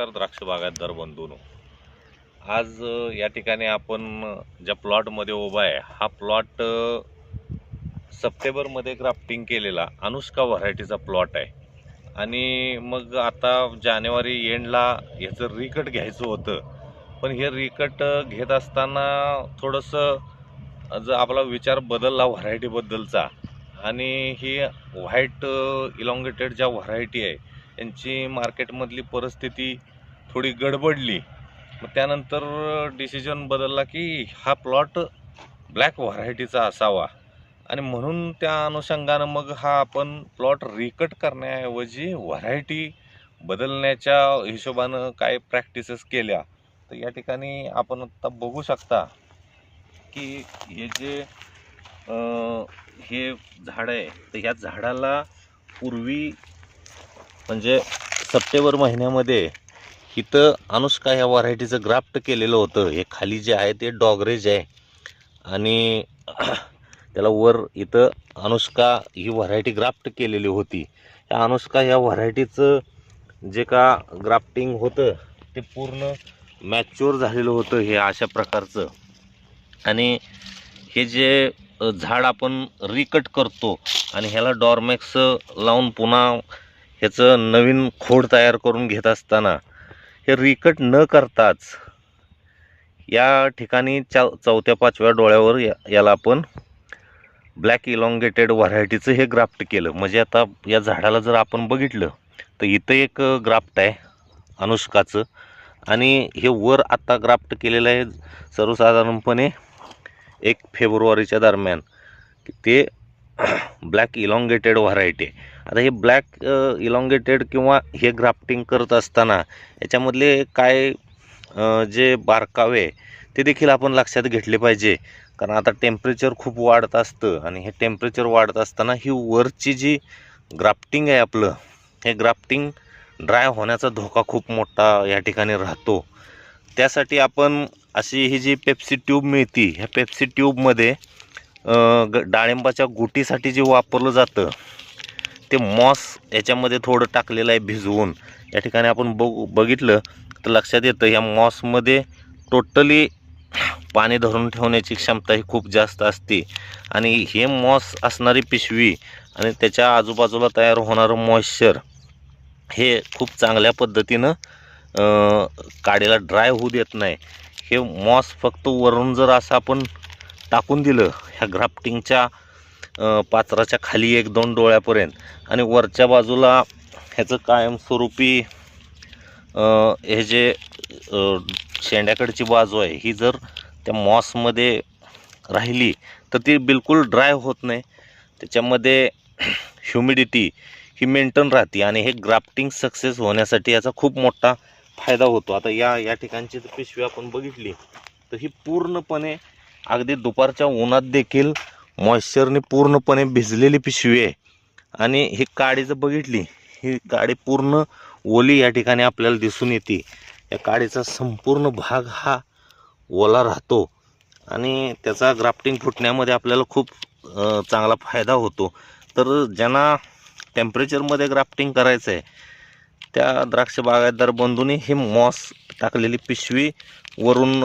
नमस्कार द्राक्ष बागायतदार बंधून. आज या ठिकाणी आपण ज्या प्लॉटमध्ये उभा आहे हा प्लॉट सप्टेंबरमध्ये ग्राफ्टिंग केलेला अनुष्का व्हरायटीचा प्लॉट आहे. आणि मग आता जानेवारी एंडला ह्याचं रिकट घ्यायचं होतं. पण हे रिकट घेत असताना थोडंसं जर आपला विचार बदलला व्हरायटीबद्दलचा आणि ही व्हाईट इलॉंगेटेड ज्या व्हरायटी आहे यांची मार्केटमधली परिस्थिती थोडी गडबडली. मग त्यानंतर डिसिजन बदलला की हा प्लॉट ब्लॅक व्हरायटीचा असावा. आणि म्हणून त्या अनुषंगानं मग हा आपण प्लॉट रिकट करण्याऐवजी व्हरायटी बदलण्याच्या हिशोबानं काय प्रॅक्टिसेस केल्या. तर या ठिकाणी आपण आत्ता बघू शकता की हे जे हे झाड आहे तर ह्या झाडाला पूर्वी म्हणजे सप्टेंबर महिन्यामध्ये इथं अनुष्का ह्या व्हरायटीचं ग्राफ्ट केलेलं होतं. हे खाली जे आहे ते डॉगरेज आहे. आणि त्याला वर इथं अनुष्का ही व्हरायटी ग्राफ्ट केलेली होती. या अनुष्का ह्या व्हरायटीचं जे का ग्राफ्टिंग होतं ते पूर्ण मॅच्युअर झालेलं होतं हे अशा प्रकारचं. आणि हे जे झाड आपण रिकट करतो आणि ह्याला डॉर्मॅक्स लावून पुन्हा ह्याचं नवीन खोड तयार करून घेत असताना हे रिकट न करताच या ठिकाणी चा चौथ्या पाचव्या डोळ्यावर या याला आपण ब्लॅक इलॉंगेटेड व्हरायटीचं हे ग्राफ्ट केलं. म्हणजे आता या झाडाला जर आपण बघितलं तर इथं एक ग्राफ्ट आहे अनुष्काचं. आणि हे वर आत्ता ग्राफ्ट केलेलं आहे सर्वसाधारणपणे एक फेब्रुवारीच्या दरम्यान. ते ब्लॅक इलॉंगेटेड व्हरायटी आहे. आता हे ब्लॅक इलॉंगेटेड किंवा हे ग्राफ्टिंग करत असताना याच्यामधले काय जे बारकावे आहे, ते देखील आपण लक्षात घेतले पाहिजे. कारण आता टेम्परेचर खूप वाढत असतं आणि हे टेम्परेचर वाढत असताना ही वरची जी ग्राफ्टिंग आहे आपलं हे ग्राफ्टिंग ड्राय होण्याचा धोका खूप मोठा या ठिकाणी राहतो. त्यासाठी आपण अशी ही जी पेप्सी ट्यूब मिळती ह्या पेप्सी ट्यूबमध्ये ग डाळिंबाच्या गुटीसाठी जे वापरलं जातं ते मॉस याच्यामध्ये थोडं टाकलेलं आहे भिजवून. या ठिकाणी आपण बघू बघितलं तर लक्षात येतं ह्या मॉसमध्ये टोटली पाणी धरून ठेवण्याची क्षमता ही खूप जास्त असते. आणि हे मॉस असणारी पिशवी आणि त्याच्या आजूबाजूला तयार होणारं मॉइश्चर हे खूप चांगल्या पद्धतीनं काडीला ड्राय होऊ देत नाही. हे मॉस फक्त वरून जर असं आपण टाकून दिलं ह्या ग्राफ्टिंगच्या पाचराच्या खाली एक दोन डोळ्यापर्यंत. आणि वरच्या बाजूला ह्याचं कायमस्वरूपी हे जे शेंड्याकडची बाजू आहे ही जर त्या मॉसमध्ये राहिली तर ती बिलकुल ड्राय होत नाही. त्याच्यामध्ये ह्युमिडिटी ही मेंटेन राहते आणि हे ग्राफ्टिंग सक्सेस होण्यासाठी याचा खूप मोठा फायदा होतो. आता या या ठिकाणची जर पिशवी आपण बघितली तर ही पूर्णपणे अगदी दुपारच्या उन्हात देखील मॉइश्चरने पूर्णपणे भिजलेली पिशवी आहे. आणि ही काडी जर बघितली ही काडी पूर्ण ओली या ठिकाणी आपल्याला दिसून येते. या काडीचा संपूर्ण भाग हा ओला राहतो आणि त्याचा ग्राफ्टिंग फुटण्यामध्ये आपल्याला खूप चांगला फायदा होतो. तर ज्यांना टेम्परेचरमध्ये ग्राफ्टिंग करायचं आहे त्या द्राक्ष बागायतदार बंधूंनी हे मॉस टाकलेली पिशवी वरून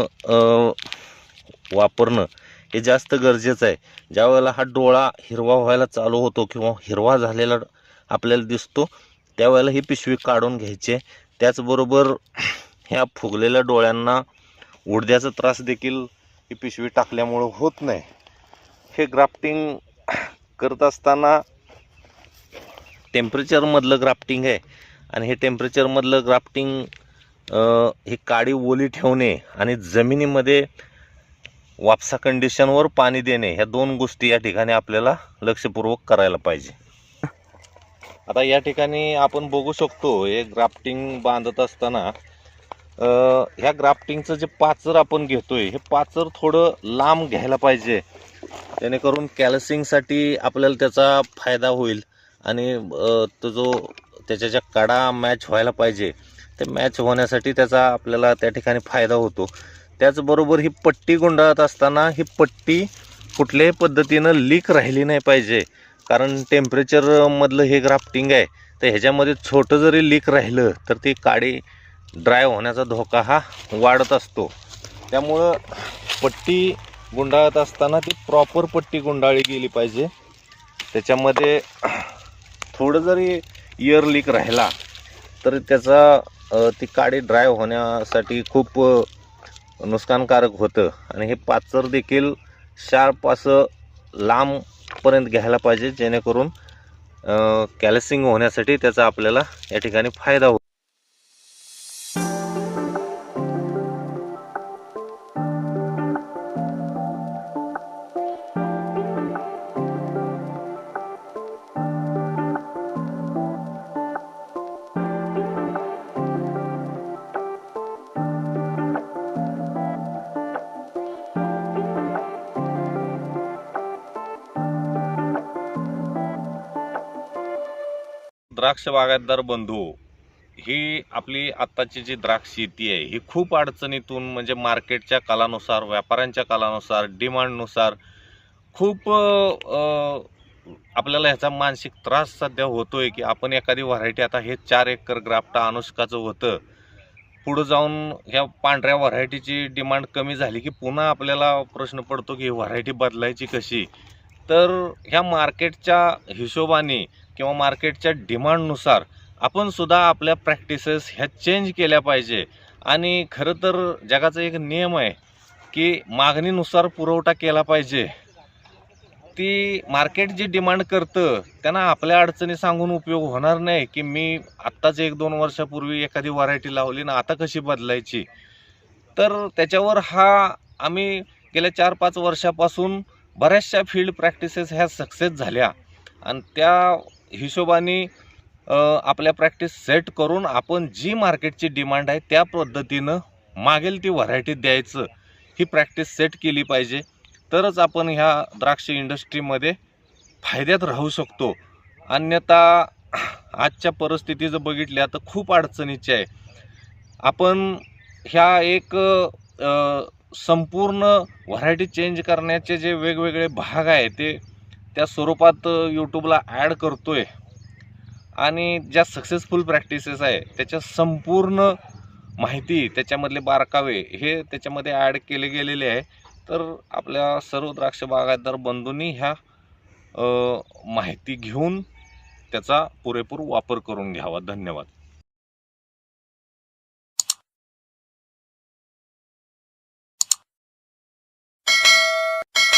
वापरणं हे जास्त गरजेचं आहे ज्या वेळेला हा डोळा हिरवा व्हायला चालू होतो किंवा हिरवा झालेला आपल्याला दिसतो त्यावेळेला ही पिशवी काढून घ्यायची आहे. त्याचबरोबर ह्या फुगलेल्या डोळ्यांना उडद्याचा त्रास देखील ही पिशवी टाकल्यामुळं होत नाही हे ग्राफ्टिंग करत असताना टेम्परेचरमधलं ग्राफ्टिंग आहे आणि हे टेम्परेचरमधलं ग्राफ्टिंग ही काडी ओली ठेवणे आणि जमिनीमध्ये वापसा कंडिशनवर पाणी देणे ह्या दोन गोष्टी या ठिकाणी आपल्याला लक्षपूर्वक करायला पाहिजे. आता या ठिकाणी आपण बघू शकतो हे ग्राफ्टिंग बांधत असताना ह्या ग्राफ्टिंगचं जे पाचर आपण घेतोय हे पाचर थोडं लांब घ्यायला पाहिजे. जेणेकरून कॅलसिंगसाठी आपल्याला त्याचा फायदा होईल आणि तो जो त्याच्या ज्या कडा मॅच व्हायला पाहिजे ते मॅच होण्यासाठी त्याचा आपल्याला त्या ठिकाणी फायदा होतो. त्याचबरोबर ही पट्टी गुंडाळत असताना ही पट्टी कुठल्याही पद्धतीनं लीक राहिली नाही पाहिजे. कारण टेम्परेचरमधलं हे ग्राफ्टिंग आहे तर ह्याच्यामध्ये छोटं जरी लीक राहिलं तर ती काडी ड्राय होण्याचा धोका हा वाढत असतो. त्यामुळं पट्टी गुंडाळत असताना ती प्रॉपर पट्टी गुंडाळली गेली पाहिजे. त्याच्यामध्ये थोडं जरी इयर लीक राहिला तर त्याचा ती काडी ड्राय होण्यासाठी खूप नुकसानकारक होतं. आणि हे पाचर देखील शार्प असं लांबपर्यंत घ्यायला पाहिजे जेणेकरून कॅल्सिंग होण्यासाठी त्याचा आपल्याला या ठिकाणी फायदा होतो. द्राक्ष बागायतदार बंधू ही आपली आत्ताची जी द्राक्ष शेती आहे ही खूप अडचणीतून म्हणजे मार्केटच्या कालानुसार व्यापाऱ्यांच्या कालानुसार डिमांडनुसार खूप आपल्याला ह्याचा मानसिक त्रास सध्या होतोय की आपण एखादी व्हरायटी आता हे चार एकर ग्राफ्टा अनुष्काचं होतं पुढं जाऊन ह्या पांढऱ्या व्हरायटीची डिमांड कमी झाली की पुन्हा आपल्याला प्रश्न पडतो की ही व्हरायटी बदलायची कशी? तर ह्या मार्केटच्या हिशोबाने किंवा मार्केटच्या डिमांडनुसार आपण सुद्धा आपल्या प्रॅक्टिसेस ह्या चेंज केल्या पाहिजे. आणि खरं तर जगाचा एक नियम आहे की मागणीनुसार पुरवठा केला पाहिजे. ती मार्केट जी डिमांड करतं त्यांना आपल्या अडचणी सांगून उपयोग होणार नाही की मी आत्ताच एक दोन वर्षापूर्वी एखादी व्हरायटी लावली ना आता कशी बदलायची? तर त्याच्यावर हा आम्ही गेल्या चार पाच वर्षापासून बऱ्याचशा फील्ड प्रॅक्टिसेस ह्या सक्सेस झाल्या. आणि त्या हिशोबाने आपल्या प्रॅक्टिस सेट करून आपण जी मार्केटची डिमांड आहे त्या पद्धतीनं मागेल ती व्हरायटी द्यायचं. ही प्रॅक्टिस सेट केली पाहिजे. तरच आपण ह्या द्राक्ष इंडस्ट्रीमध्ये फायद्यात राहू शकतो. अन्यथा आजच्या परिस्थिती जर बघितल्या तर खूप अडचणीची आहे. आपण ह्या एक संपूर्ण व्हरायटी चेंज करण्याचे जे वेगवेगळे भाग आहे ते त्या स्वरूपात यूट्यूबला ॲड करतो आहे आणि ज्या सक्सेसफुल प्रॅक्टिसेस आहे त्याच्या संपूर्ण माहिती त्याच्यामधले बारकावे हे त्याच्यामध्ये ॲड केले गेलेले आहे. तर आपल्या सर्व द्राक्ष बागायतदार बंधूंनी ह्या माहिती घेऊन त्याचा पुरेपूर वापर करून घ्यावा. धन्यवाद.